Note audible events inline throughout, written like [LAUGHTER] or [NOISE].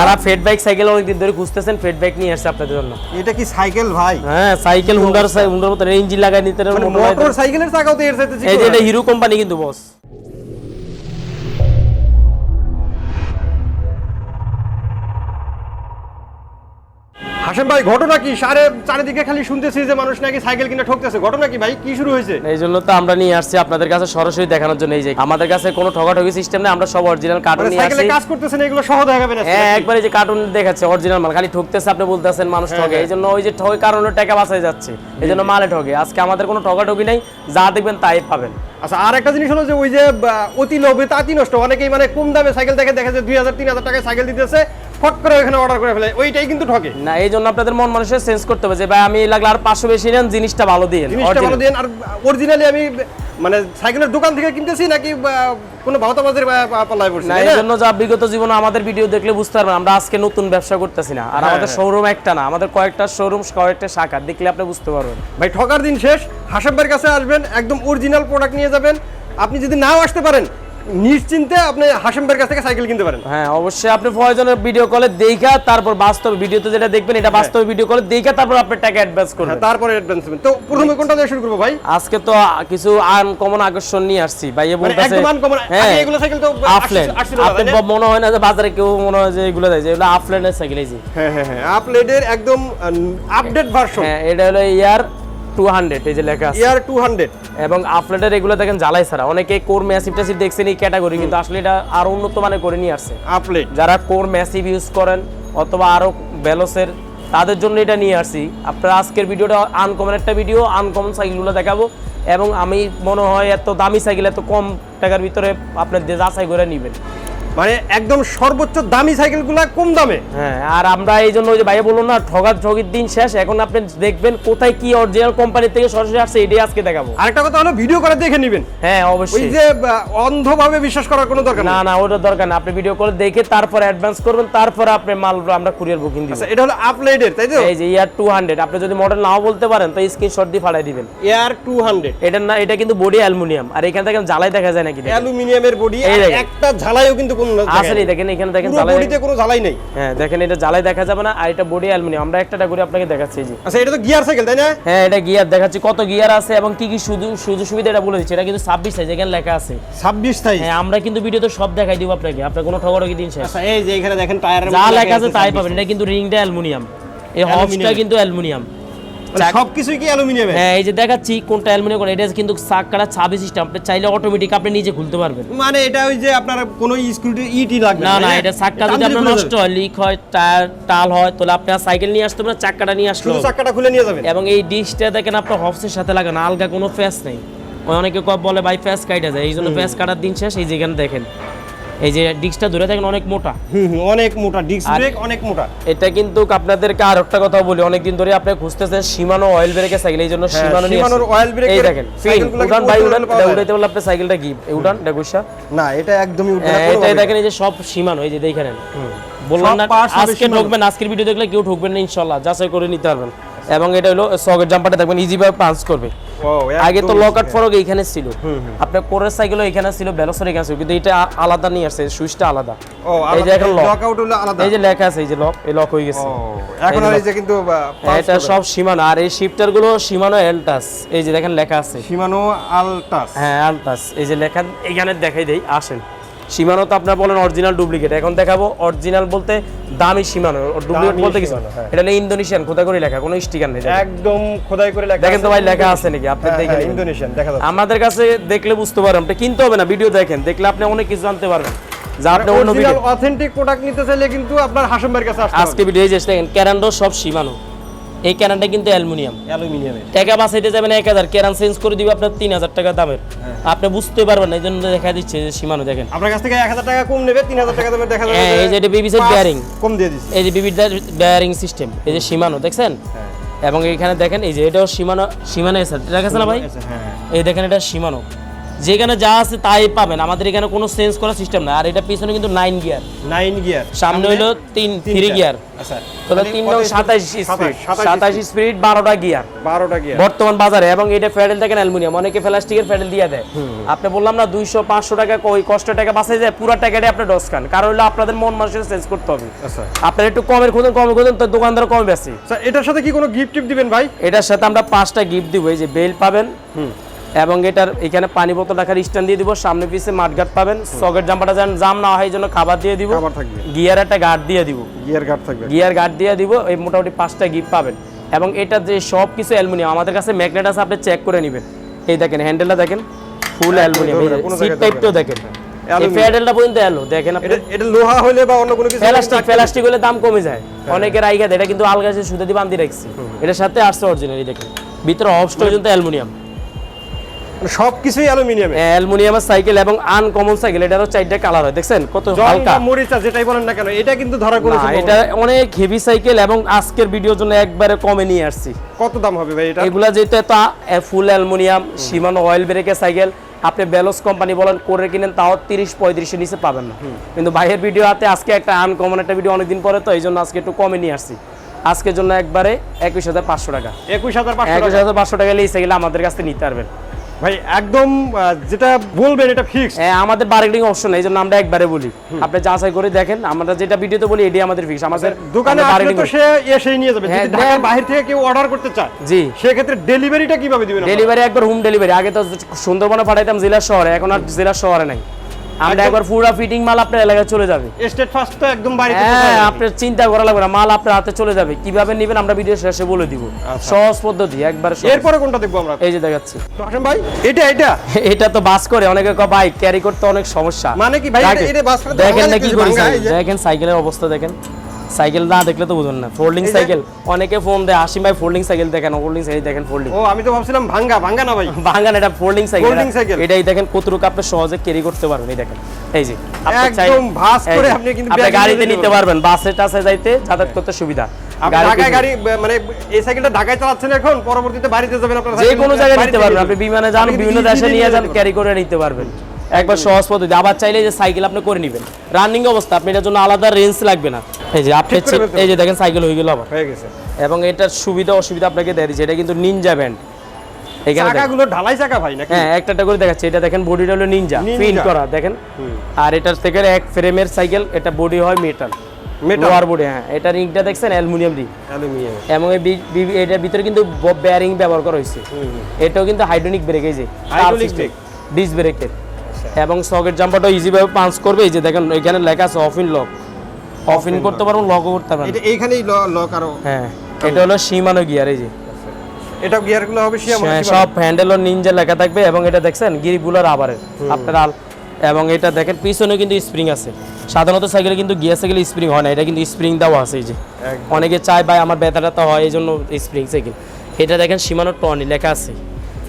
যারা fade bike cycle অনেকদিন ধরে খুঁজতেছেন ফেড বাইক নিয়ে আসছে আপনাদের জন্য। এটা কি সাইকেল ভাই? হ্যাঁ সাইকেল হুন্ডার হুন্ডার মতো ইঞ্জিন লাগাই নিতে মোটর সাইকেলের চাকাও তো এর সাথে এই যে এটা হিরো কোম্পানি কিন্তু বস হাসেম ভাই ঘটনা কি? সারে চারিদিকে খালি শুনতেছি যে মানুষ নাকি সাইকেল কিনে ঠকতেছে। ঘটনা কি ভাই? কি শুরু হয়েছে? এই জন্য তো আমরা নিয়ে আসছি আপনাদের কাছে সরাসরি দেখানোর জন্য। এই যে আমাদের কাছে কোনো ঠকাঠকি সিস্টেম নেই আমরা সব অরিজিনাল কার্টুন মানে নিয়ে সাইকেলে আসছি। কাজ করতেছেন এগুলো সহ দেখাবেন আজকে হ্যাঁ? একবারে যে কার্টুন দেখাচ্ছে অরিজিনাল মাল খালি ঠকতেছে আপনি বলতেছেন মানুষ হ্যাঁ, ঠকে এই জন্য ওই যে ঠকে কারণে টাকা বাঁচাই যাচ্ছে। এই জন্য মালে ঠকে আজকে আমাদের কোনো ঠকাঠকি নাই যা দেখবেন তাই পাবেন। আচ্ছা আর একটা জিনিস হলো যে ওই যে অতি লোভে তাঁতি নষ্ট। অনেকেই মানে কম দামে সাইকেল দেখে দেখে যে দুই হাজার তিন হাজার টাকায় সাইকেল দিতেছে। ফট করে ওখানে অর্ডার করে ফেলে ওইটাই কিন্তু ঠকে। না এই জন্য আপনাদের মন মানুষের করতে হবে যে ভাই আমি লাগলে আর পাঁচশো বেশি নেন জিনিসটা ভালো দিয়ে জিনিসটা ভালো দেন আর অরিজিনালি আমি মানে সাইকেলের দোকান থেকে কিনতেছি নাকি কোনো ভাওতাবাজের পাল্লায় পড়ছি না এই জন্য যা বিগত জীবনে আমাদের ভিডিও দেখলে বুঝতে পারবেন আমরা আজকে নতুন ব্যবসা করতেছি না। আর আমাদের শোরুম একটা না আমাদের কয়েকটা শোরুম কয়েকটা শাখা দেখলে আপনি বুঝতে পারবেন। ভাই ঠকার দিন শেষ হাসাব ভাইয়ের কাছে আসবেন একদম অরিজিনাল প্রোডাক্ট নিয়ে যাবেন। আপনি যদি নাও আসতে পারেন নিশ্চিন্তে আপনি হাসাম ভাইয়ের কাছ থেকে সাইকেল কিনতে পারেন। হ্যাঁ অবশ্যই আপনি প্রয়োজনের ভিডিও কলে দেখা তারপর বাস্তবে ভিডিওতে যেটা দেখবেন এটা বাস্তবে ভিডিও কলে দেখা তারপর আপনি টাকা অ্যাডভান্স করবেন। হ্যাঁ তারপরে অ্যাডভান্স দেবেন তো প্রথমে কোনটা দিয়ে শুরু করব ভাই? আজকে তো কিছু আনকমন আকর্ষণ নিয়ে আসছি। ভাইয়া মানে বলতেছে একদম uncommon, আগে এগুলো সাইকেল তো আফলেন আসছিল আপনি মনে হয় না যে বাজারে কেউ মনে হয় যে এগুলো দেয় যে এগুলো আফলেনের সাইকেল এই যে। হ্যাঁ হ্যাঁ হ্যাঁ। আপলেটের একদম আপডেট ভার্সন হ্যাঁ এটা হলো ইয়ার টু হান্ড্রেড এই যে লেখা আছে। ইয়ার টু হান্ড্রেড এবং আফলেটের এগুলো দেখেন জ্বালাই ছাড়া। অনেকে কোর ম্যাসিভ টাসিভ দেখছেন এই ক্যাটাগরি কিন্তু আসলে এটা আরও উন্নত মানের করে নিয়ে আসছে। আপলেট যারা কোর ম্যাসিভ ইউজ করেন অথবা আরও বেলসের তাদের জন্য এটা নিয়ে আসছি। আপনার আজকের ভিডিওটা আনকমন একটা ভিডিও আনকমন সাইকেলগুলো দেখাবো। এবং আমি মনে হয় এত দামি সাইকেল এত কম টাকার ভিতরে আপনার যাচাই করে নেবেন। মানে একদম সর্বোচ্চ দামি সাইকেলগুলো কম দামে। হ্যাঁ আর আমরা এই জন্য ওই যে ভাইয়া বলুন না ঠগার ঠগির দিন শেষ এখন আপনি দেখবেন কোথায় কি অরিজিনাল কোম্পানি থেকে সরাসরি আসছে এটাই আজকে দেখাবো। আরেকটা কথা হলো ভিডিও করে দেখে নেবেন। হ্যাঁ ওই অবশ্যই যে অন্ধভাবে বিশ্বাস করার কোনো দরকার না না ওটার দরকার না। আপনি ভিডিও করে দেখে তারপর অ্যাডভান্স করবেন তারপর আপনি মাল আমরা কুরিয়ার বুকিং দিব। আচ্ছা এটা হলো আপলেটের তাই তো? এই যে ইয়ার টু হান্ড্রেড আপনি যদি মডেল নাও বলতে পারেন তো স্ক্রিনশট দিয়ে ফাটাই দিবেন। টু হান্ড্রেড এটা না এটা কিন্তু বডি অ্যালুমিনিয়াম আর এখান থেকে জ্বালাই দেখা যায় নাকি। অ্যালুমিনিয়ামের বডি। একটা ঝালাইও কিন্তু কোনো আসলেই দেখেন এখানে দেখেন বডিতে কোনো ঝালাই নেই। হ্যাঁ দেখেন এটা দেখা যাবে না আর এটা বডি অ্যালুমিনিয়াম আমরা একটা করে আপনাকে দেখাচ্ছি যে। আচ্ছা এটা তো গিয়ার সাইকেল তাই না? হ্যাঁ এটা গিয়ার দেখাচ্ছি কত গিয়ার আছে এবং কি কি শুধু সুযোগ সুবিধা এটা বলে দিচ্ছি। এটা কিন্তু ছাব্বিশ সাইজ এখানে লেখা আছে। ছাব্বিশ সাইজ হ্যাঁ আমরা কিন্তু ভিডিওতে সব দেখাই দিব আপনাকে। আপনার কোনো ঠগরকি দিন শেষ? আচ্ছা এই যে এখানে দেখেন টায়ারের যা লেখা আছে তাই পাবেন। এটা কিন্তু রিংটা অ্যালুমিনিয়াম এই হবসটা। কিন্তু অ্যালুমিনিয়াম সবকিছুই কি অ্যালুমিনিয়ামের? হ্যাঁ এই যে দেখাচ্ছি কোনটা অ্যালুমিনিয়াম এটা কিন্তু চাকাটা ছাবি সিস্টেম আপনি চাইলে অটোমেটিক আপনি নিজে খুলতে পারবেন। মানে এটা ওই যে আপনার কোনো ইটি লাগবে না না এটা যদি আপনার নষ্ট হয় লিক হয় টায়ার টাল হয় তাহলে আপনি সাইকেল নিয়ে আসতে না চাক্কাটা নিয়ে আসলো শুধু চাক্কাটা খুলে নিয়ে যাবেন। এবং এই ডিশটা দেখেন আপনার হবসের সাথে লাগানো আলগা কোনো ফ্যাস নেই। অনেকে বলে ভাই ফ্যাস কাটা যায়। এই জন্য ফ্যাস কাটার দিন শেষ এই যেখানে দেখেন। এই যে ডিশটা ধরে দেখেন অনেক মোটা। অনেক মোটা ডিস্ক ব্রেক অনেক মোটা। এটা কিন্তু আপনাদেরকে আর একটা কথা বলি অনেকদিন ধরে আপনি খুঁজতেছেন সীমানো অয়েল ব্রেকের সাইকেল এই জন্য সীমানো সীমানোর আসছি। oil এই দেখেন উড়ান ভাই উড়ান এটা উড়াইতে বললে আপনি সাইকেলটা গিভ উড়ান ডেকুশা না এটা একদমই উঠবে না হ্যাঁ, এটাই দেখেন এই যে সব সীমানো এই যে দেখেন। বললাম না আজকে ঢুকবেন আজকের ভিডিও দেখলে কেউ ঢুকবেন না ইনশাল্লাহ যাচাই করে নিতে পারবেন। এবং এটা হলো সকেট জাম্পারটা দেখবেন ইজি ভাবে পাঞ্চ করবে। আগে তো একদম লক আউট ফরক এইখানে ছিল। আপনার কোরের সাইকেলও এখানে ছিল বেলসর এখানে ছিল কিন্তু এটা আলাদা নিয়ে আসছে সুইচটা আলাদা। ও এই যে এখন লক লক হলো আলাদা। এই যে লেখা আছে এই যে লক এই লক হয়ে গেছে। এখন আর এই যে কিন্তু হ্যাঁ, এটা সব সীমানা আর এই শিফটারগুলো সীমানো এলটাস এই যে দেখেন লেখা আছে। সীমানো আলটাস হ্যাঁ আলটাস এই যে লেখা এখানে দেখাই দেই আসেন। সীমানো তো আপনার বলেন অরিজিনাল ডুপ্লিকেট এখন দেখাবো অরিজিনাল বলতে দামি সীমানো। ডুপ্লিকেট বলতে কিছু হ্যাঁ। এটা হলো ইন্দোনেশিয়ান কোথায় করে লেখা কোনো স্টিকার নেই। একদম খোদাই করে লেখা দেখেন তো ভাই লেখা আছে নাকি? আপনি হ্যাঁ, দেখে হ্যাঁ। ইন্দোনেশিয়ান দেখা আমাদের কাছে দেখলে বুঝতে পারবেন। আপনি কিনতে হবে না ভিডিও দেখেন। দেখলে আপনি অনেক কিছু জানতে পারবেন। অরিজিনাল অথেন্টিক প্রোডাক্ট নিতে চাইলে কিন্তু আপনার হাসম কাছে আজকে ভিডিও এই যে দেখেন ক্যারান্ডো সব সীমানো। এই ক্যারানটা কিন্তু অ্যালুমিনিয়াম। অ্যালুমিনিয়ামের। টাকা বাঁচাইতে যাবেন এক হাজার। ক্যারান চেঞ্জ করে দিবে আপনার তিন হাজার টাকা দামের। হ্যাঁ। আপনি বুঝতে পারবেন না এই জন্য দেখা দিচ্ছে যে সীমানো দেখেন। আপনার কাছ থেকে এক হাজার টাকা কম নেবে তিন হাজার টাকা দামের দেখা যাবে হ্যাঁ, এই যে এটা BBC পাঁচ bearing। কম দিয়ে দিচ্ছি। এই যে বিবিধ বেয়ারিং সিস্টেম এই যে সীমানো দেখছেন? হ্যাঁ। এবং এখানে দেখেন এই যে এটাও সীমানো সীমানো এসে দেখা গেছে না ভাই? এই দেখেন এটা সীমানো। যেখানে যা আছে তাই পাবেন। আমাদের এখানে কোনো চেঞ্জ করার সিস্টেম না আর এটা পিছনে কিন্তু নাইন গিয়ার নাইন গিয়ার সামনে হইল তিন থ্রি গিয়ার আচ্ছা। তাহলে তিন নং সাতাইশ স্পিড সাতাইশ স্পিড বারোটা গিয়ার বারোটা গিয়ার বর্তমান বাজারে। এবং এটা ফেডেল দেখেন অ্যালুমিনিয়াম অনেকে প্লাস্টিকের ফেডেল দিয়ে দেয়। আপনি বললাম না দুইশো পাঁচশো টাকা ওই কষ্ট টাকা বাঁচাই যায় পুরো টাকাটা আপনি ডস খান। কারণ হলো আপনাদের মন মানুষের চেঞ্জ করতে হবে। আচ্ছা। আপনার একটু কমের খুঁজুন কমে খুঁজুন তো দোকানদার কমে বেশি। আচ্ছা এটার সাথে কি কোনো গিফট টিপ দিবেন ভাই? এটার সাথে আমরা পাঁচটা গিফট দিব। এই যে বেল পাবেন। এবং এটার এখানে পানি বোতল রাখার স্ট্যান্ড দিয়ে দিব সামনে পিছে মাঠগাট পাবেন। সকেট জাম্পারটা যেন জাম না হয় এই জন্য খাবার দিয়ে দিব। গিয়ার একটা গার্ড দিয়ে দিব। গিয়ার গার্ড থাকবে। গিয়ার গার্ড দিয়ে দিব এই মোটামুটি পাঁচটা গিফট পাবেন। এবং এটা যে সব কিছু অ্যালুমিনিয়াম আমাদের কাছে ম্যাগনেট আছে আপনি চেক করে নেবেন। এই দেখেন হ্যান্ডেলটা দেখেন ফুল অ্যালুমিনিয়াম না, কোনো সিট টাইপটাও দেখেন। এই প্যাডেলটা পর্যন্ত এলো দেখেন আপনি। এটা এটা লোহা হলে বা অন্য কোনো কিছু প্লাস্টিক প্লাস্টিক হলে দাম কমে যায়। অনেকের আইগা এটা কিন্তু আলগা সে সুতা দিয়ে বান্ধি রাখছি। এটার সাথে আসছে অরিজিনালি দেখেন। ভিতরে অফ পর্যন্ত অ্যালুমিনিয়াম। সব কিছুই অ্যালুমিনিয়ামে অ্যালুমিনিয়ামের সাইকেল এবং আনকমন সাইকেল এটারও চারটা কালার হয়। দেখছেন? কত হালকা। মরিচা যেটাই বলেন না কেন এটা কিন্তু ধরা এটা অনেক হেভি সাইকেল এবং আজকের ভিডিওর জন্য একবারে কমে নিয়ে আসছি। কত দাম হবে ভাই এটা? এগুলা ফুল অ্যালুমিনিয়াম সীমানো অয়েল ব্রেকের সাইকেল আপনি বেলস কোম্পানি বলেন করে কিনেন তাও তিরিশ পঁয়ত্রিশের নিচে পাবেন না। কিন্তু বাইরের ভিডিও হাতে আজকে একটা আনকমন একটা ভিডিও অনেকদিন পরে তো এই জন্য আজকে একটু কমে নিয়ে আসছি। আজকের জন্য একবারে একুশ হাজার পাঁচশো টাকা। একুশ হাজার একুশ হাজার পাঁচশো টাকা এই সাইকেল আমাদের কাছে নিতে পারবেন। ভাই একদম যেটা বলবেন এটা ফিক্স হ্যাঁ, আমাদের বার্গেনিং অপশন এই জন্য আমরা একবারে বলি। আপনি যাচাই করে দেখেন আমরা যেটা ভিডিওতে বলি এটাই আমাদের ফিক্স আমাদের দোকানে আমরা আসলে তো সে এসেই নিয়ে যাবে। হ্যাঁ, যদি ঢাকার বাইরে থেকে কেউ অর্ডার করতে চায় জি। সেক্ষেত্রে ডেলিভারিটা কীভাবে দিবেন ডেলিভারি একবার হোম ডেলিভারি আগে তো সুন্দরবনে পাঠাইতাম জেলা শহরে এখন আর জেলা শহরে নাই। আমরা একবার পুরো ফিটিং মাল আপনার এলাকায় চলে যাবে। স্টেট ফার্স্ট তো একদম বাড়িতে হ্যাঁ। আপনার চিন্তা করা লাগবে না মাল আপনার হাতে চলে যাবে। কীভাবে নেবেন আমরা ভিডিও শেষে বলে দিব। সহজ পদ্ধতি একবার। এরপরে কোনটা দেখব আমরা? এই যে দেখাচ্ছি। তো হাসেম ভাই এটা এটা? [LAUGHS] এটা তো বাস করে অনেকে কয় ভাই ক্যারি করতে অনেক সমস্যা। মানে কি ভাই, এটা- বাস করে দেখেন না কি যে। দেখেন সাইকেলের অবস্থা দেখেন। সাইকেল না দেখলে তো বুঝুন না। ফোল্ডিং সাইকেল অনেকে ফোন দেয় আসিম ভাই ফোল্ডিং সাইকেল দেখেন ফোল্ডিং সাইকেল দেখেন ফোল্ডিং ও আমি তো ভাবছিলাম ভাঙ্গা ভাঙ্গা না ভাই। বাঙ্গান এটা ফোল্ডিং সাইকেল। এটাই দেখেন কতটুকু আপনি সহজে ক্যারি করতে পারবেন এই দেখেন। এই যে একদম এই করে আপনি কিন্তু আপনি গাড়িতে নিতে পারবেন বাসে টাসে যাইতে যাতায়াত করতে সুবিধা। আপনি ঢাকায় গাড়ি মানে এই সাইকেলটা ঢাকায় চালাচ্ছেন এখন? পরবর্তীতে বাড়িতে যাবেন আপনার যে কোনো জায়গায় নিতে পারবেন আপনি বিমানে যান বিভিন্ন দেশে নিয়ে যান ক্যারি করে নিতে পারবেন। একবার সহজ পদ্ধতি। আবার চাইলে যে সাইকেল আপনি করে নেবেন। রানিং অবস্থা আপনি এটার জন্য আলাদা রেঞ্জ লাগবে না। এই যে আপনি এই যে দেখেন সাইকেল হয়ে গেল আবার। হয়ে গেছে। এবং এটার সুবিধা অসুবিধা আপনাকে দিয়ে দিচ্ছে। এটা কিন্তু নিনজা ব্যান্ড এখানে চাকাগুলো ঢালাই চাকা ভাই নাকি? হ্যাঁ একটা একটা করে দেখাচ্ছে। এটা দেখেন বডিটা হলো নিনজা। ফিন করা দেখেন। আর এটার থেকে এক ফ্রেমের সাইকেল এটা বডি হয় মেটাল। লোয়ার বডি হ্যাঁ। এটা রিংটা দেখছেন অ্যালুমিনিয়াম রিং অ্যালুমিনিয়াম এবং এটার ভিতরে কিন্তু বেয়ারিং ব্যবহার করা হয়েছে। এটাও কিন্তু হাইড্রোনিক ব্রেক এই যে ব্রেকের এবং সকেট জাম্পারটা ইজি ভাবে পাঞ্চ করবে এই যে দেখেন এখানে লেখা আছে off in lock off in করতে পারবেন লকও করতে পারবেন এটা এইখানেই লক আরও হ্যাঁ এটা হলো সীমানো গিয়ার এই যে। এটা গিয়ারগুলো হবে হ্যাঁ, সব হ্যান্ডেল ও নিনজা লেখা থাকবে এবং এটা দেখছেন গিরিগুলো রাবারের আপনার এবং এটা দেখেন পিছনে কিন্তু স্প্রিং আছে। সাধারণত সাইকেলে কিন্তু গিয়ার সাইকেলে স্প্রিং হয় না এটা কিন্তু স্প্রিং দেওয়া আছে এই যে। অনেকে চায় ভাই আমার ব্যথা ট্যাথা হয় এই জন্য স্প্রিং সাইকেল এটা দেখেন সীমানো টনি লেখা আছে।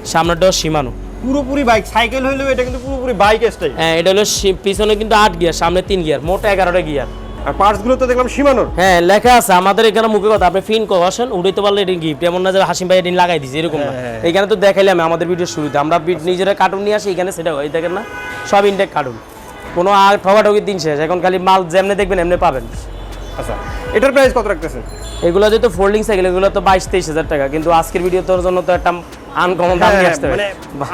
সামনেটাও সীমানো পুরোপুরি বাইক সাইকেল হইলেও এটা কিন্তু পুরোপুরি বাইক স্টাইল হ্যাঁ এটা হলো পিছনে কিন্তু আট গিয়ার সামনে তিন গিয়ার মোট এগারোটা গিয়ার আর পার্টসগুলো তো দেখলাম সীমানোর। হ্যাঁ লেখা আছে আমাদের এখানে মুখে কথা আপনি ফিন কো আসেন উড়াইতে পারলে এটি গিফট এমন না যে হাসিম ভাই এটি লাগাই দিছে এরকম না। হ্যাঁ, এখানে তো দেখাইলাম আমাদের ভিডিও শুরুতে আমরা বি- নিজেরা কার্টুন নিয়ে আসি এখানে সেটা হয় দেখেন না সব ইনটেক কার্টুন কোনো আর ঠগাঠগির দিন শেষ এখন খালি মাল যেমনি দেখবেন এমনি পাবেন। আচ্ছা এটার প্রাইস কত রাখতেছেন এগুলো যেহেতু ফোল্ডিং সাইকেল এগুলো তো বাইশ তেইশ হাজার টাকা কিন্তু আজকের ভিডিও তোর জন্য তো একটা আনকমন দাম নিয়ে আসতে হবে। মানে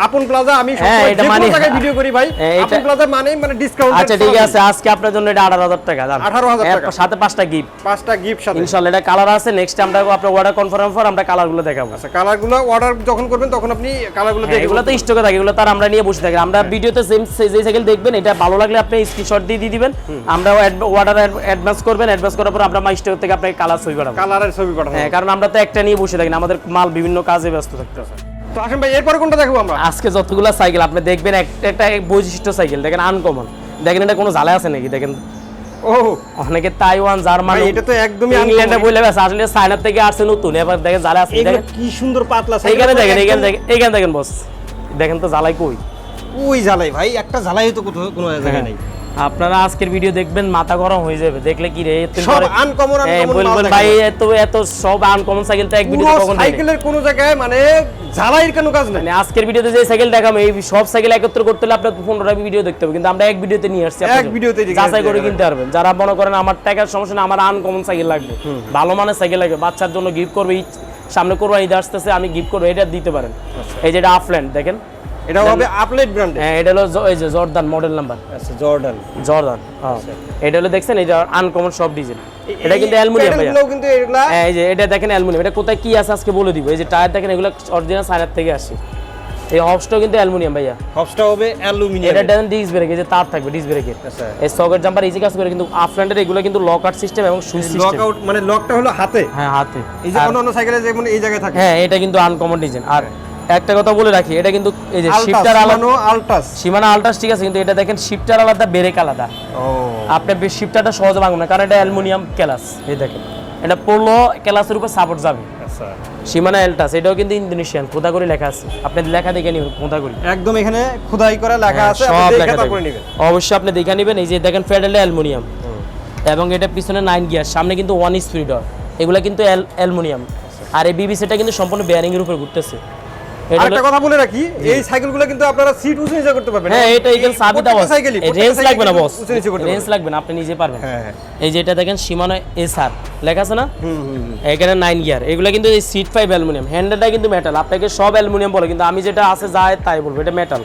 আপন প্লাজা আমি হ্যাঁ, সবসময় এটা যে কোনো মানে- জায়গায় ভিডিও করি ভাই। হ্যাঁ, আপন প্লাজা মানে মানে ডিসকাউন্ট আচ্ছা ঠিক আছে আজকে আপনার জন্য এটা আঠারো হাজার টাকা দাম। 18,000 টাকা। সাথে পাঁচটা গিফট পাঁচটা গিফট সাথে। ইনশাল্লাহ এটা কালার আছে নেক্সট আমরা আপনার অর্ডার কনফার্ম পর আমরা কালারগুলো দেখাবো। আচ্ছা কালারগুলো অর্ডার যখন করবেন তখন আপনি কালারগুলো হ্যাঁ, এগুলো তো স্টকে থাকে এগুলো তার আমরা নিয়ে বসে থাকি। আমরা ভিডিওতে সেম যে সাইকেল দেখবেন এটা ভালো লাগলে আপনি স্ক্রিনশট দিয়ে দিয়ে দিবেন। আমরা অর্ডার অ্যাডভান্স করবেন অ্যাডভান্স করার পর আমরা মাই স্টক থেকে আপনাকে কালার ছবি পাঠাবো। কালারের ছবি পাঠাবো। হ্যাঁ কারণ আমরা তো একটা নিয়ে বসে থাকি না আমাদের মাল বিভিন্ন কাজে ব্যস্ত থাকতে হয়। তো আসেন ভাই এরপরে কোনটা দেখব আমরা? আজকে যতগুলো সাইকেল আপনি দেখবেন একটা একটা বৈশিষ্ট্য সাইকেল দেখেন আনকমন দেখেন এটা কোনো জ্বালা আছে নাকি দেখেন। ও। অনেকে তাইওয়ান জার্মানি এটা তো একদমই ইংল্যান্ডে বলে ব্যাস আসলে চায়না থেকে আসছে নতুন এবার দেখেন জ্বালা আছে দেখেন। কি সুন্দর পাতলা এইখানে দেখেন এইখানে দেখেন এইখানে দেখেন বস। দেখেন তো জ্বালাই কই? ওই জ্বালাই ভাই একটা জ্বালাই তো কোথাও কোনো জায়গায় নেই। আপনারা আজকের ভিডিও দেখবেন মাথা গরম হয়ে যাবে। দেখলে কি রে সব বলবেন ভাই এত এত সব আনকমন সাইকেল তো এক ভিডিও কখন সাইকেলের কোনো জায়গায় মানে ঝালাইয়ের কোনো কাজ নাই। মানে আজকের ভিডিওতে যে সাইকেল দেখাবো এই সব সাইকেল একত্র করতে হলে আপনার পনেরোটা ভিডিও দেখতে হবে। কিন্তু আমরা এক ভিডিওতে নিয়ে আসছি এক ভিডিওতে যাচাই করে আসছি, কিনতে পারবেন। যারা মনে করেন আমার টাকার সমস্যা না আমার আনকমন সাইকেল লাগবে। ভালো মানের সাইকেল লাগবে। বাচ্চার জন্য গিফট করবে সামনে করব আসতেছে আমি গিফট করব এটা দিতে পারেন। এই যেটা আফল্যান্ড দেখেন। এটা হবে আপলেট ব্র্যান্ডে হ্যাঁ এটা হলো এই যে জর্দান মডেল নাম্বার আচ্ছা জর্ডান জর্দান হ্যাঁ। এটা হলো দেখছেন এটা আনকমন সব ডিজাইন এটা কিন্তু অ্যালুমিনিয়াম প্যাডেলগুলোও কিন্তু এগুলা হ্যাঁ এই যে এটা দেখেন অ্যালুমিনিয়াম এটা কোথায় কি আছে আজকে বলে দিব। এই যে টায়ার দেখেন এগুলো অরিজিনাল সাইনার থেকে আসে। এই হবসটাও কিন্তু অ্যালুমিনিয়াম ভাইয়া। হবসটা হবে অ্যালুমিনিয়াম এটা দেখেন ডিস ব্রেক এই যে তার থাকবে ডিস ব্রেকের আচ্ছা। এই সকেট জাম্পার ইজি কাজ করে কিন্তু আফল্যান্ডের এগুলো কিন্তু লক আউট সিস্টেম এবং সুইচ লক আউট মানে লকটা হলো হাতে। হ্যাঁ হাতে। এই যে অন্য অন্য সাইকেলে যেমন এই জায়গায় থাকে। হ্যাঁ এটা কিন্তু আনকমন ডিজাইন আর একটা কথা বলে রাখি এটা কিন্তু এই যে শিফটার আলাদা আলানো আলট্রাস সীমানা আলট্রাস ঠিক আছে কিন্তু এটা দেখেন শিফটার আলাদা ব্রেক আলাদা। ও। আপনি শিফটারটা সহজে ভাঙবেন না কারণ এটা অ্যালুমিনিয়াম ক্যালাস এই দেখেন এটা পড়ল ক্যালাসের উপর সাপোর্ট যাবে। আচ্ছা। সীমানা এলটাস এটাও কিন্তু ইন্দোনেশিয়ান খোদা করে লেখা আছে। আপনি লেখা দেখে নিবেন খোদা করে একদম এখানে খোদাই করা লেখা আছে হ্যাঁ, সব আপনি দেখে লেখা। নেবেন। অবশ্যই আপনি দেখে নেবেন এই যে দেখেন ফেডালে অ্যালুমিনিয়াম। এবং এটা পিছনে নাইন গিয়ার সামনে কিন্তু ওয়ান স্পিড এগুলা কিন্তু অ্যালুমিনিয়াম। আর এই বিবিসিটা কিন্তু সম্পূর্ণ বেয়ারিং এর উপর ঘুরতেছে। আরেকটা কথা বলে রাখি এই সাইকেলগুলো কিন্তু আপনারা সিট উঁচু নিচে করতে পারবেন। হ্যাঁ এটা এখানে আছে রেঞ্জ লাগবে না বস। উঁচু নিচে করতে রেঞ্জ লাগবে না আপনি নিজে পারবেন। হ্যাঁ হ্যাঁ। এই যে এটা দেখেন সীমানা এসআর। লেখা আছে না। এখানে নাইন গিয়ার এগুলো কিন্তু এই সিট ফাইভ অ্যালুমিনিয়াম হ্যান্ডেলটা কিন্তু মেটাল আপনাকে সব অ্যালুমিনিয়াম বলে কিন্তু আমি যেটা আছে যায় তাই বলব এটা মেটাল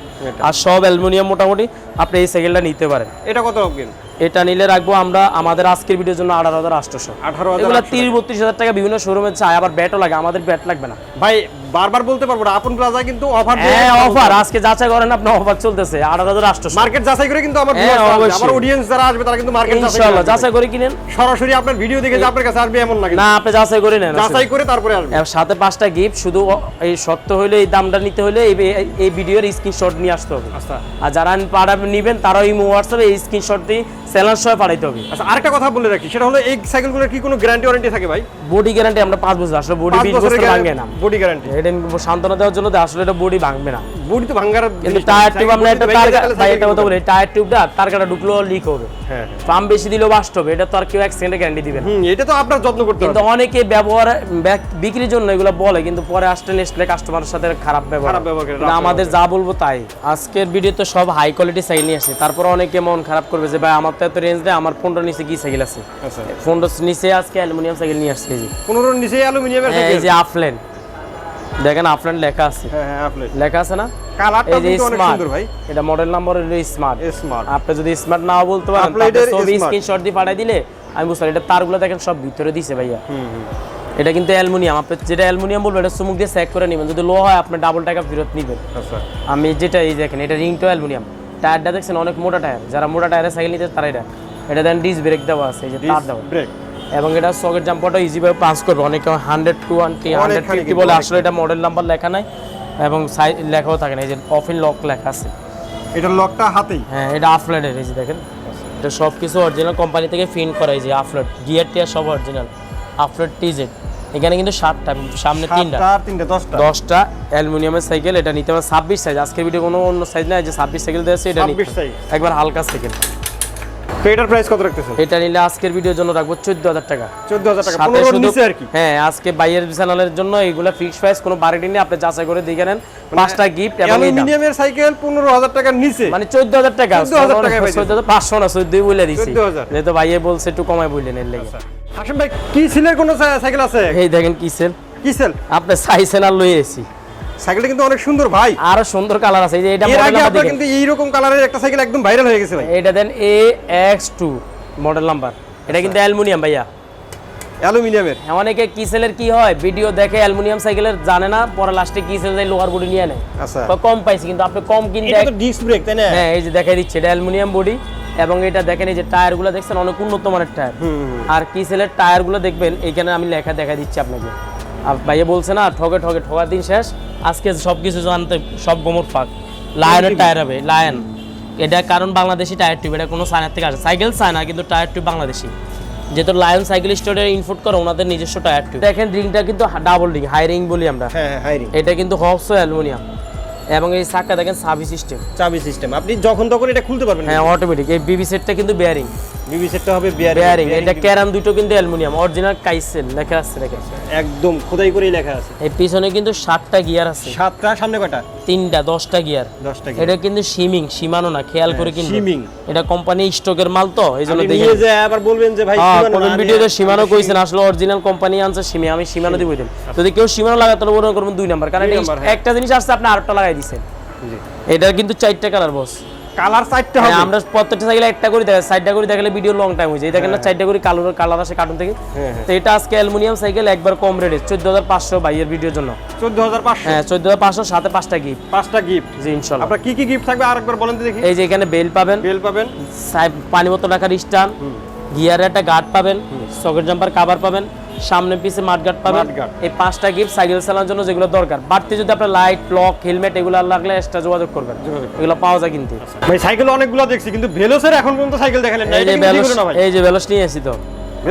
আর সব অ্যালুমিনিয়াম মোটামুটি আপনি এই সাইকেলটা নিতে পারেন। এটা কত রাখবেন এটা নিলে রাখব আমরা আমাদের আজকের ভিডিওর জন্য আঠারো হাজার আটশোশো। আঠারো হাজার তিরিশ বত্রিশ হাজার টাকা বিভিন্ন শোরুমে চাই। আবার ব্যাটও লাগে আমাদের ব্যাট লাগবে না। ভাই বারবার বলতে পারব না আপন প্লাজা কিন্তু অফার হ্যাঁ অফার আজকে যাচাই করেন আপনার অফার চলতেছে আঠারো হাজার আটশোশো মার্কেট যাচাই করে কিন্তু আমার হ্যাঁ। আমার অডিয়েন্স যারা আসবে তারা কিন্তু মার্কেট যাচাই আসবে। যাচাই করে কিনেন। সরাসরি আপনার ভিডিও দেখে যে আপনার কাছে আসবে এমন কিন্তু। না আপনি যাচাই করে নেন যাচাই করে তারপরে আসবে। সাথে পাঁচটা গিফট শুধু এই সত্য হইলে এই দামটা নিতে হলে এই এই- ভিডিওর স্ক্রিনশট নিয়ে আসতে হবে। আচ্ছা। আর যারা পাঠাবেন নিবেন তারা এই হোয়াটসঅ্যাপে এই স্ক্রিনশট দিয়ে সেলার সহ পাঠাইতে হবে। আচ্ছা আরেকটা কথা বলে রাখি সেটা হলো এই সাইকেলগুলোর কি কোনো গ্যারান্টি ওয়ারেন্টি থাকে ভাই? বডি গ্যারান্টি আমরা পাঁচ বছর আসলে বডি পাঁচ বিশ বছরের বছর ভাঙে না। বডি গ্যারান্টি এটা সান্ত্বনা দেওয়ার জন্য আসলে এটা বডি ভাঙবে না। বডি তো ভাঙ্গার কিন্তু টায়ার টিউব আমরা একটা তার ভাই সাইকেল একটা কথা বলি টায়ার টিউবটা তার কাটা ঢুকলেও লিক হবে। হ্যাঁ হ্যাঁ। পাম্প বেশি দিলেও বাস্ট হবে এটা তো আর কেউ অ্যাক্সিডেন্টে গ্যারান্টি দিবে না। এটা তো আপনার যত্ন করতে কিন্তু অনেকে ব্যবহার বিক্রির জন্য এগুলো বলে কিন্তু পরে আসতে নেসলে কাস্টমারের সাথে খারাপ ব্যবহার। খারাপ ব্যবহার করে, আমাদের যা বলব তাই। আজকের ভিডিও তো সব হাই কোয়ালিটি সাইকেল নিয়ে আসছে। তারপর অনেকে মন খারাপ করবে যে ভাই আমার তো এত রেঞ্জ দেয় আমার ফোনটা নিচে কি সাইকেল আছে? আচ্ছা। ফোনটা নিচে আজকে অ্যালুমিনিয়াম সাইকেল নিয়ে আসছে। পনেরো নিচে অ্যালুমিনিয়ামের হ্যাঁ, এই যে আফলেন দেখেন আফলেন লেখা আছে। হ্যাঁ হ্যাঁ লেখা আছে না? কালারটা এই কিন্তু অনেক সুন্দর ভাই। এটা মডেল নাম্বার হলো স্মার্ট স্মার্ট আপনি যদি স্মার্ট নাও বলতে পারেন ছবি স্ক্রিনশট দিয়ে পাঠিয়ে দিলে আমি বুঝতে এটা তারগুলো দেখেন সব ভিতরে দিছে ভাইয়া। এটা কিন্তু অ্যালুমিনিয়াম। আপনি যেটা অ্যালুমিনিয়াম বলবেন এটা চুমুক দিয়ে চেক করে নেবেন। যদি লো হয় আপনি ডাবল টাকা ফেরত নেবেন। আচ্ছা। আমি যেটা এই দেখেন এটা রিংটো অ্যালুমিনিয়াম। টায়ারটা দেখছেন অনেক মোটা টায়ার যারা মোটা টায়ারের সাইকেল নিতে তারা এটা। এটা দেন ডিস ব্রেক দেওয়া আছে এই যে তার দেওয়া। ব্রেক এবং এটা সকেট জাম্পারটা ইজিভাবে পাস করবে। অনেকে হান্ড্রেড টু হান্ড্রেড ফিফটি বলে আসলে এটা মডেল নাম্বার লেখা নাই এবং সাইজ লেখাও থাকে না এই যে অফিন লক লেখা আছে। এটা লকটা হাতেই? হ্যাঁ এটা আফলেটের এই যে দেখেন। এটা সব কিছু অরিজিনাল কোম্পানি থেকে ফিন করা এই যে আফলেট গিয়ার টিয়ার সব অরিজিনাল আফলেট টিজেড এখানে কিন্তু সাতটা সামনে তিনটা। তিনটা দশটা। দশটা অ্যালুমিনিয়ামের সাইকেল এটা নিতে হবে ছাব্বিশ সাইজ আজকের ভিডিও কোনো অন্য সাইজ নাই যে ছাব্বিশ সাইকেল দিয়েছে এটা নিতে 26 একবার হালকা সাইকেল তো এটার প্রাইস কত রাখতেছেন? এটা নিলে আজকের ভিডিওর জন্য রাখব চোদ্দ হাজার টাকা। চোদ্দ হাজার টাকা সাথে পনেরোর শুধু নিচে আর কি? হ্যাঁ আজকে বাইয়ের চ্যানেলের জন্য এইগুলো ফিক্স প্রাইস কোনো আপনি যাচাই করে দেখে নেন। পাঁচটা গিফট এবং অ্যালুমিনিয়ামের সাইকেল পনেরো হাজার টাকার নিচে মানে চোদ্দ হাজার টাকা 14,000 টাকায় পাইছেন। চোদ্দ হাজার পাঁচশো না চোদ্দই বলে দিছি। যেহেতু ভাইয়ে বলছে একটু কমাই বললেন এর লেগে। হাসিম ভাই কি সিলের কোনো সাইকেল আছে? এই দেখেন কি সেল কি সেল আপনি চাইছেন আর লই এসি সাইকেলটা কিন্তু অনেক সুন্দর ভাই। আরও সুন্দর কালার আছে এই যে এটা এর আগে আপনার দেখেন। কিন্তু এইরকম কালারের একটা সাইকেল একদম ভাইরাল হয়ে গেছে ভাই এটা দেন A X two model number এটা কিন্তু অ্যালুমিনিয়াম ভাইয়া। অ্যালুমিনিয়ামের। অনেকে কিসেলের কি হয় ভিডিও দেখে অ্যালুমিনিয়াম সাইকেলের জানে না পরে লাস্টে কিসেল যায় লোহার বডি নিয়ে নেয়। আচ্ছা। কম পাইছি কিন্তু আপনি কম কিনতে এটা তো ডিস্ক ব্রেক তাই না? হ্যাঁ এই যে দেখাই দিচ্ছে এটা অ্যালুমিনিয়াম বডি এবং এটা দেখেন এই যে টায়ারগুলো দেখছেন অনেক উন্নত মানের টায়ার। আর কিসেলের টায়ারগুলো দেখবেন এইখানে আমি লেখা দেখা দিচ্ছি আপনাকে। আর ভাইয়া বলছে না ঠকে ঠকে ঠকার দিন শেষ। আজকে সব কিছু জানতে সব গোমর ফাঁক। লায়নের টায়ার হবে লায়ন এটা কারণ বাংলাদেশি টায়ার টিউব এটা কোনো সাইনার থেকে আসে সাইকেল চায় না কিন্তু টায়ার টিউব বাংলাদেশি। যেহেতু লায়ন সাইকেল স্টোরে ইনপুট করে ওনাদের নিজস্ব টায়ার টিউব দেখেন রিংটা কিন্তু ডাবল রিং হাই রিং বলি আমরা। হ্যাঁ এটা কিন্তু হবস অ্যালুমিনিয়াম। এবং এই চাকা দেখেন সাবি সিস্টেম চাবি সিস্টেম আপনি যখন তখন এটা খুলতে পারবেন। হ্যাঁ অটোমেটিক এই বিবি সেটটা কিন্তু বেয়ারিং বিবি সেটটা হবে বিয়ার এটা ক্যারাম দুটো কিন্তু অ্যালুমিনিয়াম অরিজিনাল কাইসেল লেখা আছে দেখেন। একদম খোদাই করেই লেখা আছে। এই পিছনে কিন্তু সাতটা গিয়ার আছে। সাতটা সামনে কয়টা? তিনটা দশটা গিয়ার দশটা এটা কিন্তু সিমিং সীমানো না খেয়াল করে কিন্তু। শিমিং এটা কোম্পানি স্টকের মাল তো এই জন্য দেখে আবার বলবেন যে ভাই হ্যাঁ সীমানো না, ভিডিওতে সীমানো কইছেন আসলে অরিজিনাল কোম্পানি আনছে সিমি আমি সীমানো দিব যদি কেউ সীমানো লাগায় তাহলে মনে করবেন দুই নাম্বার কারণ হ্যাঁ। একটা জিনিস আসছে আপনি আরেকটা লাগাই দিছেন। জি। এটা কিন্তু চারটা কালার বস কালার চারটা হ্যাঁ, হবে। আমরা প্রত্যেকটা সাইকেলে একটা করে দেখা সাইডটা করে দেখালে ভিডিও লং টাইম হয়ে যায়। দেখেন না চারটা করে কালো কালার আসে কার্টুন থেকে। হ্যাঁ, হ্যাঁ। তো এটা আজকে অ্যালুমিনিয়াম সাইকেল একবার কম রেটে চোদ্দ হাজার পাঁচশো বাইয়ের ভিডিওর জন্য। চোদ্দ হাজার পাঁচশো? হ্যাঁ চোদ্দ হাজার পাঁচশো সাথে পাঁচটা গিফট পাঁচটা গিফট জি ইনশাল্লাহ। আপনার কি কি গিফট থাকবে? আরেকবার বলেন তো দেখি। এই যে এখানে বেল পাবেন। বেল পাবেন। পানি বোতল রাখার স্ট্যান্ড গিয়ারের একটা গার্ড পাবেন সকেট জাম্পার কাভার পাবেন সামনে পিছে মাঠ গার্ড পাবেন। এই পাঁচটা গিফট সাইকেল চালানোর জন্য যেগুলো দরকার। বাড়তি যদি আপনার লাইট লক হেলমেট এগুলো লাগলে এক্সট্রা যোগাযোগ করবেন। এগুলো পাওয়া যায় কিন্তু। ভাই সাইকেল অনেকগুলো দেখছি কিন্তু ভেলোসের এখন পর্যন্ত সাইকেল দেখালেন না এই যে বেলস নিয়ে আসি তো।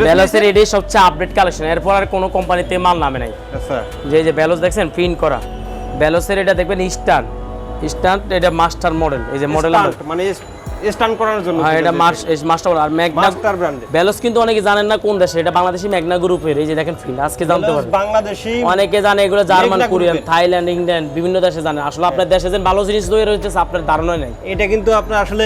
ভেলোসের এটাই সবচেয়ে আপডেট কালেকশন এরপর আর কোনো কোম্পানিতে মাল নামে নাই। আচ্ছা। যে যে বেলস দেখছেন প্রিন্ট করা। ভেলোসের এটা দেখবেন স্টান স্টান এটা মাস্টার মডেল এই যে মডেল মানে স্টান করার জন্য হ্যাঁ এটা আর ম্যাগনা মাস্টার ব্র্যান্ডে কিন্তু অনেকে জানেন না কোন দেশে এটা বাংলাদেশি ম্যাগনা গ্রুপের এই যে দেখেন ফিল্ড আজকে জানতে পারবেন। বাংলাদেশি অনেকে জানে এগুলো জার্মান কোরিয়ান থাইল্যান্ড ইংল্যান্ড বিভিন্ন দেশে জানে আসলে আপনার দেশে যে ভালো জিনিস তৈরি হচ্ছে আপনার ধারণা নেই। এটা কিন্তু আপনার আসলে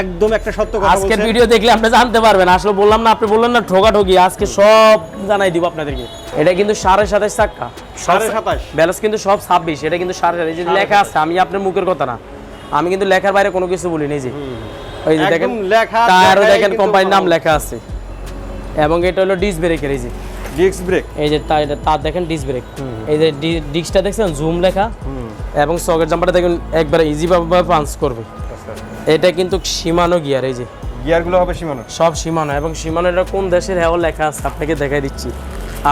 একদম একটা সত্য কথা আজকের ভিডিও দেখলে আপনি জানতে পারবেন। আসলে বললাম না আপনি বললেন না ঠোকা ঠকি আজকে সব জানাই দিব আপনাদেরকে। এটা কিন্তু সাড়ে সাতাশ চাক্কা। সাড়ে সাতাশ। ব্যালেন্স কিন্তু সব ছাব্বিশ এটা কিন্তু সাড়ে সাতাশ। লেখা আছে আমি আপনার মুখের কথা না। আমি কিন্তু লেখার বাইরে কোনো কিছু বলি নি যে। ওই যে দেখেন লেখা টায়ারও দেখেন কোম্পানির নাম লেখা আছে। এবং এটা হলো ডিস ব্রেকের এই যে। ডিস্ক ব্রেক এই যে তার দেখেন ডিস ব্রেক এই যে ডিস্কটা দেখছেন? জুম লেখা। এবং সকেট জাম্পারটা দেখুন একবারে ইজি ভাবে পাঞ্চ করবে। এটা কিন্তু সীমানো গিয়ার এই যে। গিয়ারগুলো হবে সীমানো? সব সীমানো। এবং সীমানো এটা কোন দেশের হ্যাঁ লেখা আছে আপনাকে দেখাই দিচ্ছি।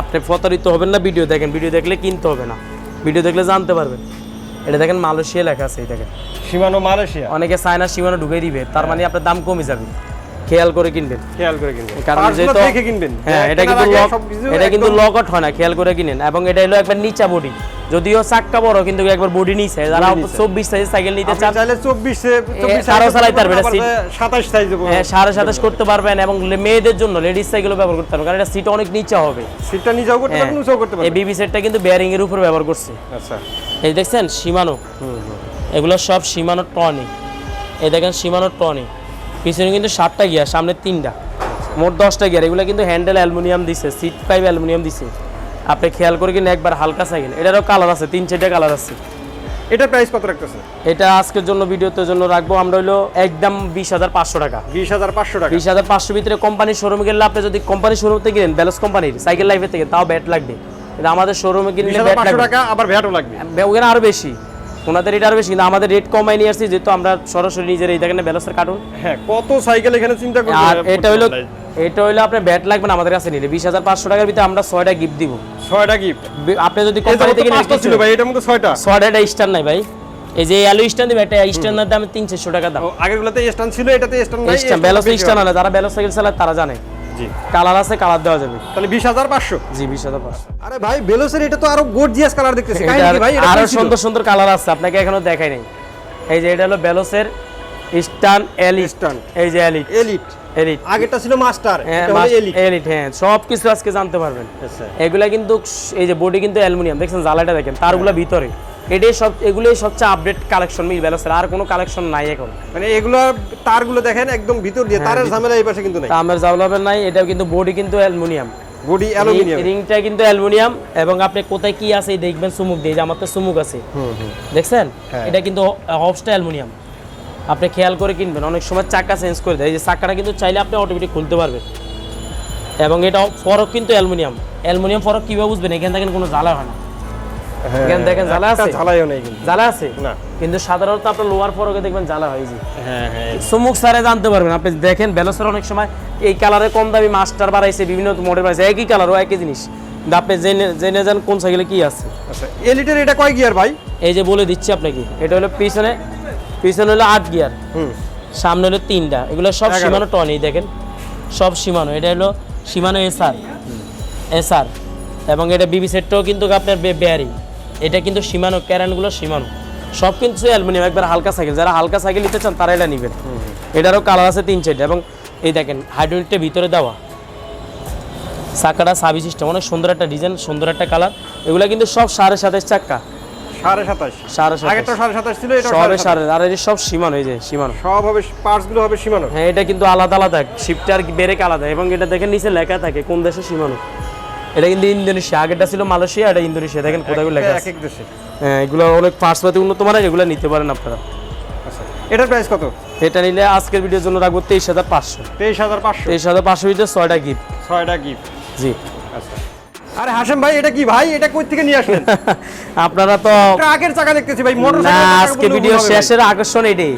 আপনি প্রতারিত হবেন না ভিডিও দেখেন। ভিডিও দেখলে কিনতে হবে না। ভিডিও দেখলে জানতে পারবেন। এটা দেখেন মালয়েশিয়া লেখা আছে এই দেখেন। সীমানো মালয়েশিয়া? অনেকে চায়না সীমানো ঢুকে দিবে তার মানে আপনার দাম কমে যাবে। খেয়াল করে কিনবেন। খেয়াল করে কিনবেন। কারণ যেহেতু দেখে কিনবেন। হ্যাঁ এটা কিন্তু লক এটা কিন্তু লকট হয় না খেয়াল করে কিনেন। এবং এটা হলো একবার নিচা বডি যদিও চাক্কা বড় কিন্তু একবার বডি নিচে যারা Body নিচে। চব্বিশ সাইজ সাইকেল নিতে চান চাইলে চব্বিশে চব্বিশ তারাও চালাইতে পারবে, এটা seat- সাতাশ সাইজ হ্যাঁ, সাড়ে সাতাশ করতে পারবেন। এবং মেয়েদের জন্য লেডিস সাইকেলও ব্যবহার করতে পারবেন কারণ এটা সিট অনেক নিচে হবে। সিটটা নিজেও করতে পারবেন উঁচাও করতে এই পারবেন। বিবি সেটটা কিন্তু বেয়ারিং এর উপর ব্যবহার করছে। আচ্ছা। এই দেখছেন সীমানো। এগুলো সব সীমানো টনি। এই দেখেন সীমানো টনি। পিছনে কিন্তু সাতটা গিয়ার সামনে তিনটা। মোট দশটা গিয়ার এগুলো কিন্তু হ্যান্ডেল অ্যালুমিনিয়াম দিছে সিট পাইপ অ্যালুমিনিয়াম দিছে। আপনি খেয়াল করে কিনে একবার হালকা সাইকেল। এটারও কালার আছে তিন চারটা কালার আছে। এটার প্রাইস কত রাখতেছে? এটা আজকের জন্য ভিডিওতে জন্য রাখব আমরা হলো একদম বিশ হাজার পাঁচশো টাকা। বিশ হাজার পাঁচশো টাকা। বিশ হাজার পাঁচশো ভিতরে কোম্পানির শোরুমে গেলে আপনি যদি কোম্পানির শোরুম থেকে কিনেন ব্যালেন্স কোম্পানির সাইকেল লাইফের থেকে তাও ব্যাট লাগবে। কিন্তু আমাদের শোরুমে কিনলে ব্যাট লাগবে। টাকা আবার ভ্যাটও লাগবে। ওখানে আরও বেশি। ওনাদের এটা আরও বেশি কিন্তু আমাদের রেট কমাই নিয়ে আসছি যেহেতু আমরা সরাসরি নিজের এই দেখেন ব্যালেন্সের কার্টুন হ্যাঁ কত সাইকেল এখানে চিন্তা করতে আর এটা হলো এটা হলো আপনার ব্যাট লাগবে না আমাদের কাছে নিলে বিশ হাজার পাঁচশো টাকার ভিতরে আমরা ছয়টা গিফট দিব। ছয়টা গিফট আপনি যদি কোম্পানি থেকে ছিল ভাই? এটার মধ্যে ছয়টা। ছয়টা স্টার নাই ভাই। এই যে অ্যালো স্টার দিবে একটা স্টার দাম তিন চারশো টাকা দাম। আগেরগুলোতে স্ট্যান্ড ছিল এটাতে স্ট্যান্ড নাই স্টার ব্যালেন্স স্টার না যারা ব্যালেন্স সাইকেল চালায় তারা জানে। জি। কালার আছে কালার দেওয়া যাবে। তাহলে বিশ হাজার পাঁচশো? জি বিশ হাজার পাঁচশো। আরে ভাই বেলোসের এটা তো আরও গর্জিয়াস কালার দেখতেছি। ভাই? আরও সুন্দর। সুন্দর কালার আছে আপনাকে এখনও দেখাই নাই। এই যে এটা হলো বেলোসের স্টান এলিট। এই যে এলিট এলিট এলিট আগেরটা ছিল মাস্টার হ্যাঁ এলিট এলিট হ্যাঁ সব কিছু আজকে জানতে পারবেন। এগুলা কিন্তু এই যে বডি কিন্তু অ্যালুমিনিয়াম দেখছেন জ্বালাটা দেখেন তারগুলা ভিতরে। এটাই সব এগুলোই সবচেয়ে আপডেট কালেকশন মিল আর কোনো কালেকশন নাই এখন। মানে এগুলো তারগুলো দেখেন একদম ভিতর দিয়ে হ্যাঁ, তারের ঝামেলা এই পাশে কিন্তু নাই। জাউলাবের নাই এটাও কিন্তু বডি কিন্তু অ্যালুমিনিয়াম। Body aluminium. রিংটা কিন্তু অ্যালুমিনিয়াম এবং আপনি কোথায় কি আছে দেখবেন সুমুক দিয়ে যে আমার তো সুমুক আছে। দেখছেন? হ্যাঁ। এটা কিন্তু হবসটা অ্যালুমিনিয়াম। আপনি খেয়াল করে কিনবেন। অনেক সময় চাকা চেঞ্জ করে দেয়। এই যে চাকাটা কিন্তু চাইলে আপনি অটোমেটিক খুলতে পারবেন। এবং এটা ফরক কিন্তু অ্যালুমিনিয়াম। অ্যালুমিনিয়াম ফরক কীভাবে বুঝবেন? এখানে দেখেন কোনো জ্বালা হয় না। এখানে দেখেন জ্বালা আছে? ঝালাইও নেই কিন্তু। জ্বালা আছে? না। কিন্তু সাধারণত আপনার লোয়ার ফরকে দেখবেন জ্বালা হয় যে। হ্যাঁ হ্যাঁ। সারে জানতে পারবেন। আপনি দেখেন অনেক সময় এই কালারে কম দামি মাস্টার বাড়াইছে বিভিন্ন মডেল বাড়াইছে। একই কালার ও একই জিনিস। আপনি জেনে জেনে যান কোন সাইকেলে কি আছে। আচ্ছা এলিটের এটা কয় গিয়ার ভাই? এই যে বলে দিচ্ছি আপনাকে। এটা হলো পিছনে পিছনে হলো আট গিয়ার। হুম। সামনে হলো তিনটা। এগুলো সব। সীমানো টনই দেখেন। সব সীমানো। এটা হলো সীমানো এসআর। এসআর। এবং এটা বিবি সেটটাও কিন্তু আপনার বেয়ারিং এটা কিন্তু সীমানো ক্যারানগুলো সীমানো। সব কিন্তু অ্যালুমিনিয়াম। একবার হালকা সাইকেল। যারা হালকা সাইকেল নিতে চান তারা এটা নেবেন। এটারও কালার আছে তিন চারটা। এবং এই দেখেন হাইড্রোলিকটা ভিতরে দেওয়া। চাকাটা সাবি সিস্টেম। অনেক সুন্দর একটা ডিজাইন সুন্দর একটা কালার। এগুলো কিন্তু সব সাড়ে সাতাশ চাক্কা। সাড়ে সাতাশ। সাড়ে আগেরটা সাড়ে সাতাশ ছিল এটা সবে সাড়ে আর এই সব সীমানো এই যে সীমানো। সব হবে পার্টস হবে সীমানো। হ্যাঁ এটা কিন্তু আলাদা আলাদা। শিফটার ব্রেক আলাদা। এবং এটা দেখেন নিচে লেখা থাকে কোন দেশে সীমানো। এটা কিন্তু ইন্দোনেশিয়া। আগেরটা ছিল মালয়েশিয়া এটা ইন্দোনেশিয়া। দেখেন কোথায় লেখা এক আছে। এক দেশে। হ্যাঁ এগুলো অনেক উন্নত মানের এগুলো নিতে পারেন আপনারা। আচ্ছা এটার প্রাইস কত? এটা নিলে আজকের ভিডিওর জন্য রাখব তেইশ হাজার পাঁচশো। তেইশ হাজার পাঁচশো। তেইশ হাজার পাঁচশো ছয়টা গিফট ছয়টা গিফট জি। আচ্ছা। আরে হাসেম ভাই এটা কি ভাই? এটা কই থেকে নিয়ে আসলেন? আপনারা তো ট্রাকের চাকা দেখতেছি ভাই মোটর না আজকে ভিডিও শেষের আকর্ষণ এটাই।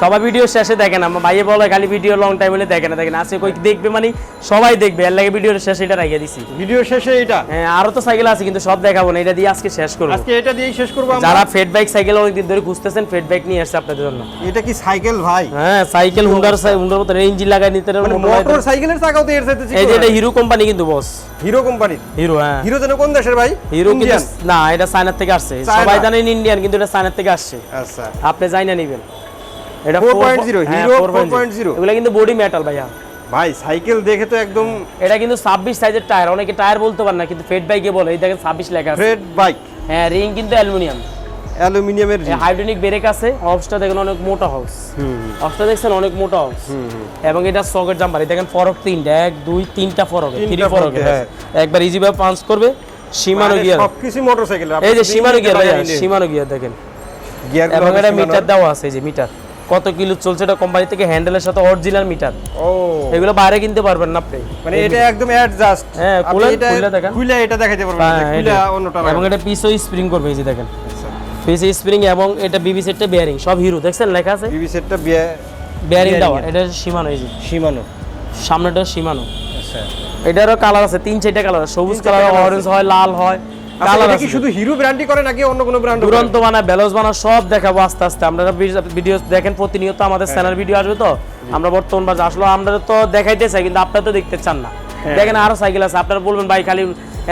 সবাই ভিডিও শেষে দেখেন আমার ভাইয়ে বলে খালি ভিডিও লং টাইম হলে দেখে না দেখেন আজকে কই দেখবে মানে সবাই দেখবে এর লাগে ভিডিওর শেষে এটা রাখিয়ে দিছি। ভিডিও শেষে এটা? হ্যাঁ আরও তো সাইকেল আছে কিন্তু সব দেখাবো না এটা দিয়ে আজকে শেষ করব। আজকে এটা দিয়েই শেষ করব আমরা। যারা ফেড বাইক সাইকেল অনেকদিন ধরে খুঁজতেছেন ফেড বাইক নিয়ে আসছে আপনাদের জন্য। এটা কি সাইকেল ভাই? হ্যাঁ সাইকেল হুন্ডার হুন্ডার মতো ইঞ্জিন লাগাই নিতে মানে মোটর সাইকেলের চাকাও তো এর সাথে এই যে এটা হিরো কোম্পানি কিন্তু বস হিরো কোম্পানি হিরো হ্যাঁ। হিরো যেন কোন দেশের ভাই? হিরো কিন্তু না এটা চায়নার থেকে আসছে। সবাই জানেন ইন্ডিয়ান কিন্তু এটা চায়নার থেকে আসছে। আচ্ছা। আপনি যাই না নিবেন। এটা 4.0 4.0 4.0 এগুলা কিন্তু বডি মেটাল ভাইয়া। ভাই সাইকেল দেখে তো একদম এটা কিন্তু ছাব্বিশ সাইজের টায়ার অনেকে টায়ার বলতে পারে না কিন্তু ফেড বাইকে বলে। এই দেখেন ছাব্বিশ লেখা আছে। ফ্রেড বাইক হ্যাঁ রিং কিন্তু অ্যালুমিনিয়াম অ্যালুমিনিয়ামের হাইড্রোনিক ব্রেক আছে হাউসটা দেখেন অনেক মোটা হাউস হাউসটা দেখছেন অনেক মোটা হাউস এবং এটা সকেট জাম্পার দেখেন ফরক তিনটা এক দুই তিনটা ফরক তিনটা ফরক হ্যাঁ। একবার ইজি ভাবে পাঞ্চ করবে সীমানো গিয়ার সবকিছু মোটরসাইকেল এই যে সীমানো গিয়ার সীমানো গিয়ার দেখেন। গিয়ার এবং এটা মিটার দেওয়া আছে এই যে মিটার কত কিলো চলছে এটা কোম্পানি থেকে হ্যান্ডেলের সাথে অরিজিনাল মিটার ও। এগুলো বাইরে কিনতে পারবেন না আপনি। মানে এটা একদম অ্যাডজাস্ট হ্যাঁ, খুলে- খুলে দেখেন। খুলে এটা দেখাইতে পারবেন হ্যাঁ, খুলে অন্যটা এবং এটা পিসও স্প্রিং করবে এই যে দেখেন। পিসে স্প্রিং এবং এটা বিবি সেটটা বেয়ারিং সব হিরো দেখছেন লেখা আছে? বিবি সেটটা বিয়ে বেয়ারিং bearing এটা সীমানো এই যে। সীমানো। সামনেটা সীমানো। আচ্ছা। এটারও কালার আছে তিন চারটা কালার সবুজ কালার অরেঞ্জ হয় লাল হয়। আচ্ছা, এটা কি শুধু হিরো ব্র্যান্ডই করে নাকি অন্য কোনো ব্র্যান্ড দুরন্ত বানায় ব্যালোস বানা সব দেখাবো আস্তে আস্তে। আপনারা ভিডিও দেখেন প্রতিনিয়ত আমাদের হ্যাঁ। চ্যানেল ভিডিও আসবে তো? আমরা বর্তমান বাজার আসলে আমরা তো দেখাইতে চাই কিন্তু আপনারা তো দেখতে চান না। হ্যাঁ। দেখেন আরও সাইকেল আছে আপনারা বলবেন ভাই খালি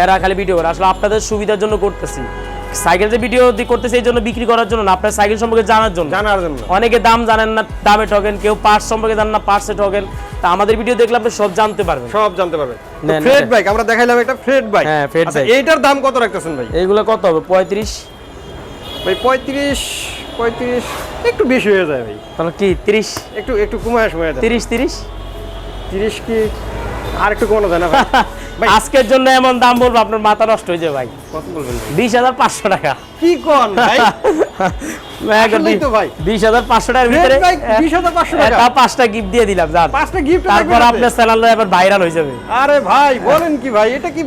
এরা খালি ভিডিও করে। আসলে আপনাদের সুবিধার জন্য করতেছি। সাইকেল যে ভিডিও করতেছে এই জন্য বিক্রি করার জন্য না আপনার সাইকেল সম্পর্কে জানার জন্য। জানার জন্য। অনেকে দাম জানেন না দামে ঠকেন কেউ পার্টস সম্পর্কে জানেন না পার্টসে ঠকেন তা আমাদের ভিডিও দেখলে আপনি সব জানতে পারবেন। সব জানতে পারবেন। ফ্রেড বাইক আমরা দেখাইলাম একটা ফ্রেড বাইক হ্যাঁ, Fred bike। এইটার দাম কত রাখতেছেন ভাই? এইগুলো কত হবে? পঁয়ত্রিশ? ভাই পঁয়ত্রিশ পঁয়ত্রিশ একটু বেশি হয়ে যায় ভাই। তাহলে কি তিরিশ? একটু একটু কমায় সময় দেয় তিরিশ তিরিশ? তিরিশ কি আর একটু কমানো যায় না [LAUGHS] আজকের জন্য এমন দাম বলব আপনার মাথা নষ্ট হয়ে যাবে ভাই। কত বলবেন বিশ হাজার পাঁচশো টাকা। কি কোন ভাই? [LAUGHS] আসলেই তো ভাই। বিশ হাজার পাঁচশো টাকার Red ভিতরে bike 20,500 টাকা? তা পাঁচটা গিফট দিয়ে দিলাম জান। পাঁচটা গিফট তারপর আপনার চ্যানেলটা এবার ভাইরাল হয়ে যাবে। আরে ভাই বলেন কি ভাই এটা কি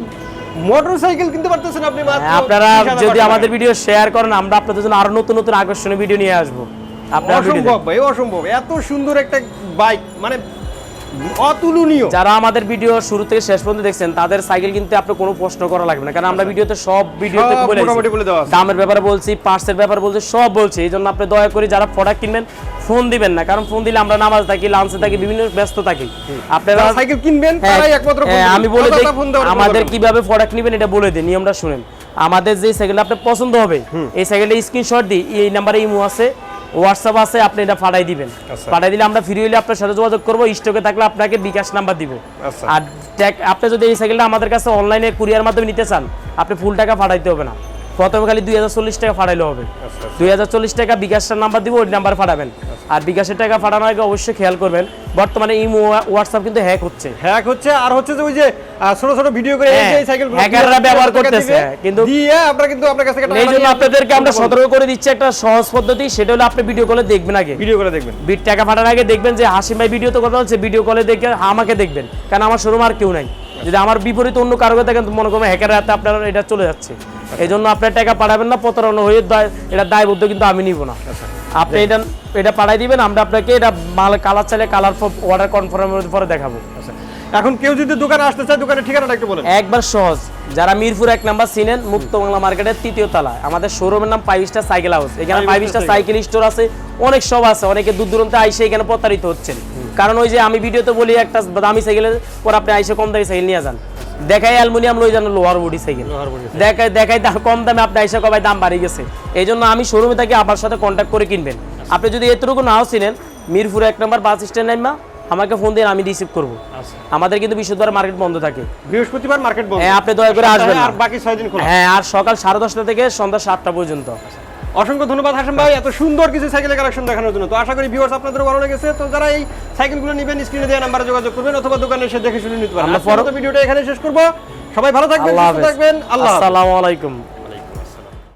মোটরসাইকেল কিনতে পারতেছেন আপনি হ্যাঁ, আপনারা যদি আমাদের ভিডিও শেয়ার করেন আমরা আপনাদের জন্য আরও নতুন নতুন আকর্ষণীয় ভিডিও নিয়ে আসব। অসম্ভব ভাই অসম্ভব। এত সুন্দর একটা বাইক মানে অতুলনীয়। যারা আমাদের ভিডিও শুরু থেকে শেষ পর্যন্ত দেখছেন তাদের সাইকেল কিনতে আপনার কোনো প্রশ্ন করা লাগবে না। কারণ আমরা ভিডিওতে সব ভিডিওতে বলে। দামের ব্যাপারে বলছি পার্টসের ব্যাপারে বলছি সব বলছি। এই জন্য আপনি দয়া করে যারা প্রোডাক্ট কিনবেন ফোন দিবেন না। কারণ ফোন দিলে আমরা নামাজ থাকি লাঞ্চে থাকি বিভিন্ন ব্যস্ত থাকি। আপনারা সাইকেল কিনবেন হ্যাঁ, তারাই একমাত্র হ্যাঁ। আমি বলে দিই আমাদের কীভাবে প্রোডাক্ট নেবেন এটা বলে দিই নিয়মটা শুনেন। আমাদের যে সাইকেলটা আপনার পছন্দ হবে এই সাইকেলটা স্ক্রিনশট দিই এই নাম্বারে ইমো আছে হোয়াটসঅ্যাপ আছে আপনি এটা পাঠাই দিবেন। আচ্ছা। পাঠাই দিলে আমরা ফ্রি হইলে আপনার সাথে যোগাযোগ করব স্টকে থাকলে আপনাকে বিকাশ নাম্বার দিব। আচ্ছা। আর আপনি যদি এই সাইকেলটা আমাদের কাছে অনলাইনে কুরিয়ার মাধ্যমে নিতে চান আপনি ফুল টাকা পাঠাইতে হবে না। প্রথমে খালি দুই হাজার চল্লিশ টাকা ফাটাইলে হবে। আচ্ছা, দুই হাজার চল্লিশ টাকা বিকাশের নাম্বার দিব ওই নাম্বার পাঠাবেন। আর বিকাশের টাকা পাঠানোর আগে অবশ্যই খেয়াল করবেন বর্তমানে ইমো হোয়াটসঅ্যাপ কিন্তু হ্যাক হচ্ছে। হ্যাক হচ্ছে আর হচ্ছে যে ওই যে ছোট ছোট ভিডিও করে এই সাইকেল হ্যাকাররা ব্যবহার করতেছে, কিন্তু- দিয়ে আপনারা কিন্তু আপনার কাছ থেকে এই জন্য আপনাদেরকে আমরা সতর্ক করে দিচ্ছি একটা সহজ পদ্ধতি সেটা হলো আপনি ভিডিও কলে দেখবেন আগে। ভিডিও করে দেখবেন। বিট টাকা ফাটার আগে দেখবেন যে হাসিম ভাই ভিডিও তো কথা হচ্ছে ভিডিও কলে দেখে আমাকে দেখবেন। কারণ আমার শোরুম আর কেউ নাই। যদি আমার বিপরীত অন্য কারও দেখেন মনে করবেন হ্যাকারের হাতে আপনার এটা চলে যাচ্ছে। এই জন্য আপনার টাকা পাঠাবেন না প্রতারণা হয়ে এটা দায়বদ্ধ কিন্তু আমি নিব না। আপনি এটা এটা পাঠাই দিবেন আমরা আপনাকে এটা মাল কালার চাইলে কালার অর্ডার কনফার্মের পরে দেখাবো। এখন কেউ যদি দোকানে আসতে চায় দোকানের ঠিকানাটা একটু বলেন। একবার সহজ। যারা মিরপুর এক নাম্বার চিনেন মুক্ত বাংলা মার্কেটের তৃতীয় তলায়। আমাদের শোরুমের নাম ফাইভ স্টার সাইকেল হাউস এখানে ফাইভ স্টার সাইকেল স্টোর আছে অনেক সব আছে অনেকে দূর দূরান্তে আইসে এখানে প্রতারিত হচ্ছেন। কারণ ওই যে আমি ভিডিওতে বলি একটা দামি সাইকেলের পর আপনি আইসে কম দামি সাইকেল নিয়ে যান। দেখাই অ্যালুমিনিয়াম লই জানো লোহার বডি সাইকেল। দেখাই দেখাই দাম কম দামে আপনি আইসা কবাই দাম বাড়ি গেছে। এই জন্য আমি শোরুমে থাকি আপনার সাথে কন্ট্যাক্ট করে কিনবেন। আপনি যদি এতটুকু নাও চিনেন মিরপুর এক নম্বর বাস স্ট্যান্ড নাইমা আমাকে ফোন দিন আমি রিসিভ করব। আচ্ছা। আমাদের কিন্তু বিশুদ্ধবার মার্কেট বন্ধ থাকে। বৃহস্পতিবার মার্কেট বন্ধ। হ্যাঁ আপনি দয়া করে আসবেন আর বাকি ছয় দিন খোলা। হ্যাঁ আর সকাল সাড়ে দশটা থেকে সন্ধ্যা সাতটা পর্যন্ত। অসংখ্য ধন্যবাদ হাসান ভাই এত সুন্দর কিছু সাইকেলের কালেকশন দেখানোর জন্য। তো আশা করি ভিউয়ার্স আপনাদেরও ভালো লেগেছে। তো যারা এই সাইকেলগুলো নেবেন স্ক্রিনে দেওয়া নাম্বারে যোগাযোগ করবেন অথবা দোকানে এসে দেখে শুনে নিতে পারেন। আমরা পরবর্তী ভিডিওটা এখানে শেষ করব। সবাই ভালো থাকবেন সুস্থ থাকবেন। আল্লাহ। আসসালামু আলাইকুম।